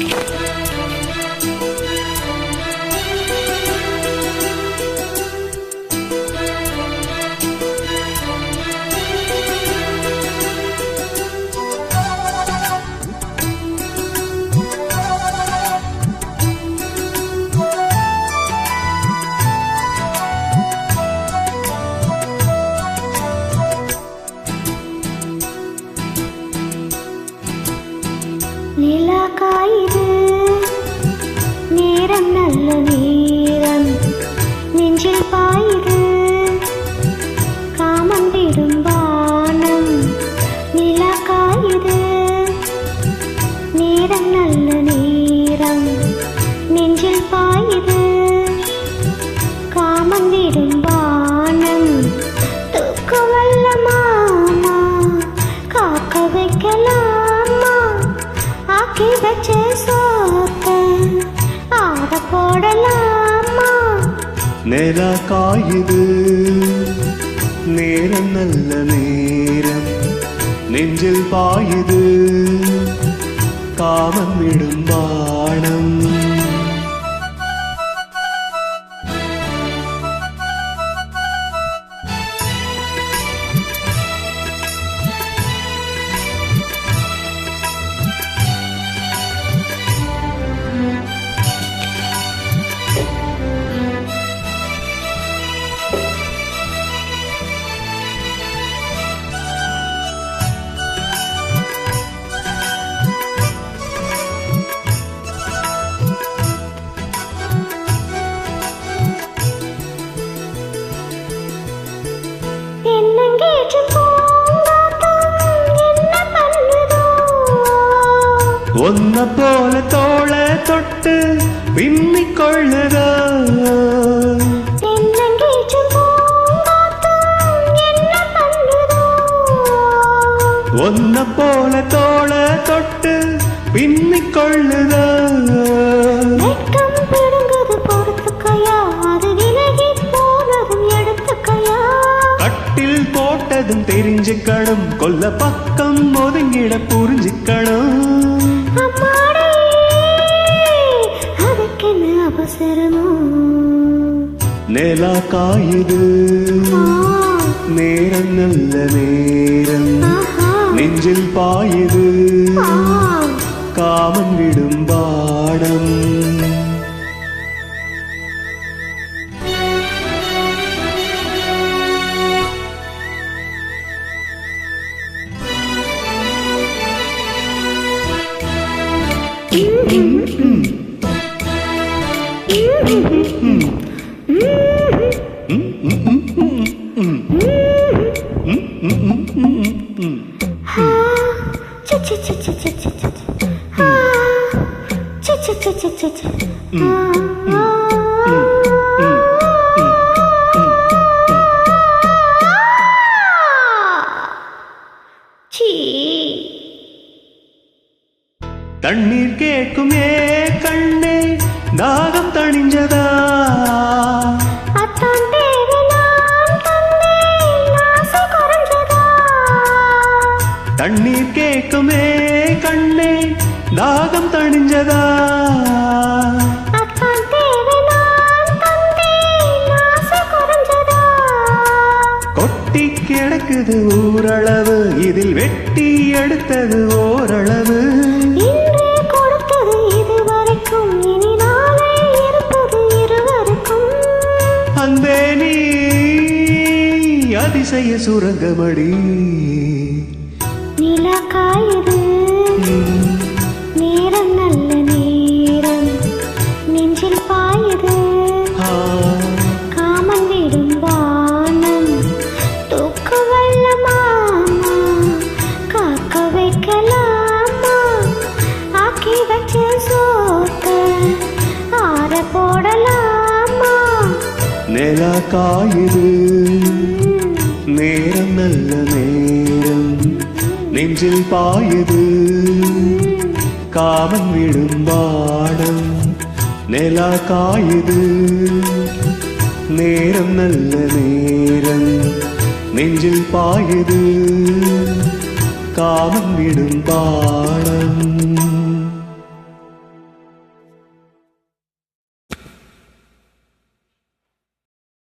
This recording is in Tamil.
நிலா காயுது நேரம் நல்ல நிலா காயுது நேரம் நல்ல நேரம் நெஞ்சில் பாயுது காமம் தொட்டு பின்னிக் கொள்ளுதா? வெட்கம் பிடுங்குது பொறுத்துக்கையா அது விலகி போனதும் எடுத்துக்கையா கட்டில் போட்டதும் தெரிஞ்சுக்கணும் கொல்ல பக்கம் ஒதுங்கிட புரிஞ்சுக்கணும். நிலா காயுது ஆ, நேரம் நல்ல நேரம். ஆஹா, நெஞ்சில் பாயுது. தண்ணீர் கேட்கும் ஏ கண்ணே தாகம் தணிஞ்சதா தண்ணீர் கேட்கும் கண்ணே தாகம் தணிஞ்சதா? கொட்டி கிடக்குது ஊரளவு இதில் வெட்டி எடுத்தது ஓரளவு. அன்பே நீ அதிசய சுரங்கமடி. நிலா காயுது நேரம் நல்ல நேரம் நெஞ்சில் பாயுது. காமன் விடும் வானம். தூக்க வல்லமாமா காக்க வைக்கலாமா? ஆக்கி வச்ச சோத்த ஆற போடலாமா? நிலா காயுது நெஞ்சில் பாயுது. காமன் விடும் பாடம் நிலா காயுது. நேரம் நல்ல நேரம் நெஞ்சில் பாயுது. காமன் விடும் பாடம்